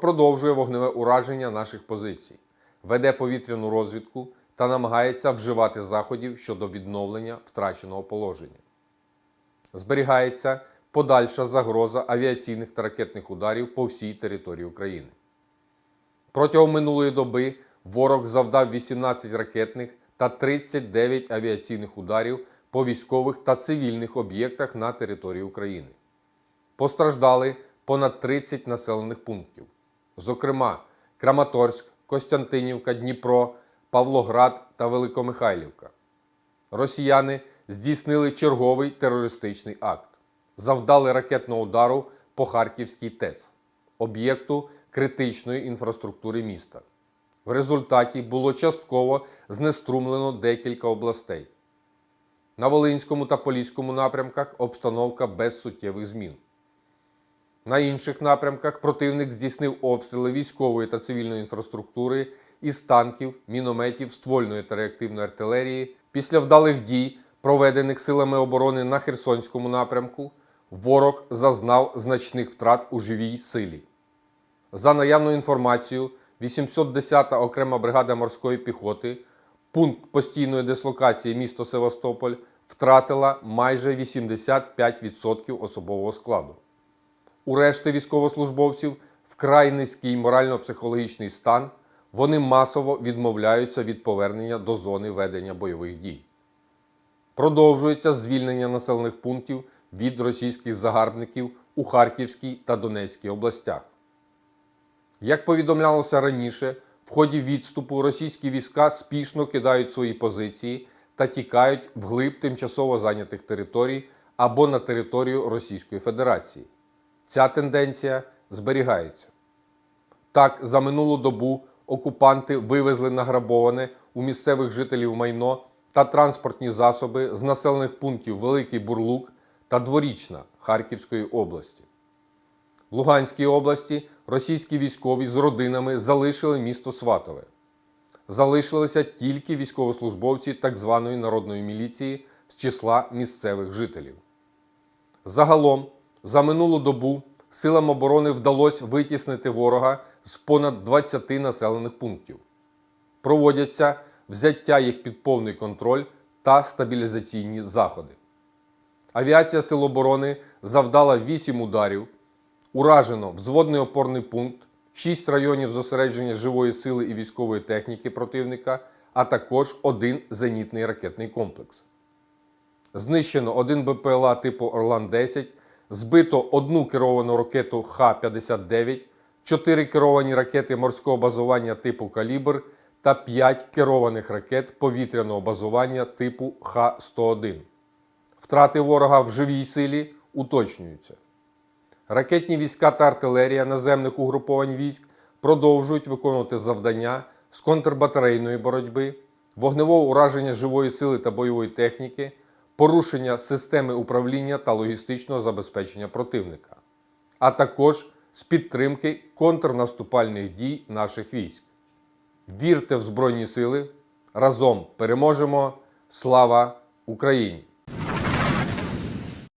Продовжує вогневе ураження наших позицій, веде повітряну розвідку та намагається вживати заходів щодо відновлення втраченого положення. Зберігається подальша загроза авіаційних та ракетних ударів по всій території України. Протягом минулої доби ворог завдав 18 ракетних та 39 авіаційних ударів по військових та цивільних об'єктах на території України. Постраждали понад 30 населених пунктів, зокрема Краматорськ, Костянтинівка, Дніпро, Павлоград та Великомихайлівка. Росіяни здійснили черговий терористичний акт, завдали ракетного удару по Харківській ТЕЦ, об'єкту критичної інфраструктури міста. В результаті було частково знеструмлено декілька областей. На Волинському та Поліському напрямках обстановка без суттєвих змін. На інших напрямках противник здійснив обстріли військової та цивільної інфраструктури із танків, мінометів, ствольної та реактивної артилерії. Після вдалих дій, проведених силами оборони на Херсонському напрямку, ворог зазнав значних втрат у живій силі. За наявною інформацією, 810-та окрема бригада морської піхоти, пункт постійної дислокації місто Севастополь, втратила майже 85% особового складу. У решти військовослужбовців вкрай низький морально-психологічний стан, вони масово відмовляються від повернення до зони ведення бойових дій. Продовжується звільнення населених пунктів від російських загарбників у Харківській та Донецькій областях. Як повідомлялося раніше, в ході відступу російські війська спішно кидають свої позиції та тікають вглиб тимчасово зайнятих територій або на територію Російської Федерації. Ця тенденція зберігається. Так, за минулу добу окупанти вивезли награбоване у місцевих жителів майно та транспортні засоби з населених пунктів Великий Бурлук та Дворічна Харківської області. В Луганській області російські військові з родинами залишили місто Сватове. Залишилися тільки військовослужбовці так званої народної міліції з числа місцевих жителів. Загалом, за минулу добу силам оборони вдалося витіснити ворога з понад 20 населених пунктів. Проводяться взяття їх під повний контроль та стабілізаційні заходи. Авіація Сил оборони завдала 8 ударів, уражено взводний опорний пункт, 6 районів зосередження живої сили і військової техніки противника, а також один зенітний ракетний комплекс. Знищено один БПЛА типу Орлан-10, збито одну керовану ракету Х-59, 4 керовані ракети морського базування типу Калібр та 5 керованих ракет повітряного базування типу Х-101. Втрати ворога в живій силі уточнюються. Ракетні війська та артилерія наземних угруповань військ продовжують виконувати завдання з контрбатарейної боротьби, вогневого ураження живої сили та бойової техніки, порушення системи управління та логістичного забезпечення противника, а також з підтримки контрнаступальних дій наших військ. Вірте в Збройні Сили! Разом переможемо! Слава Україні!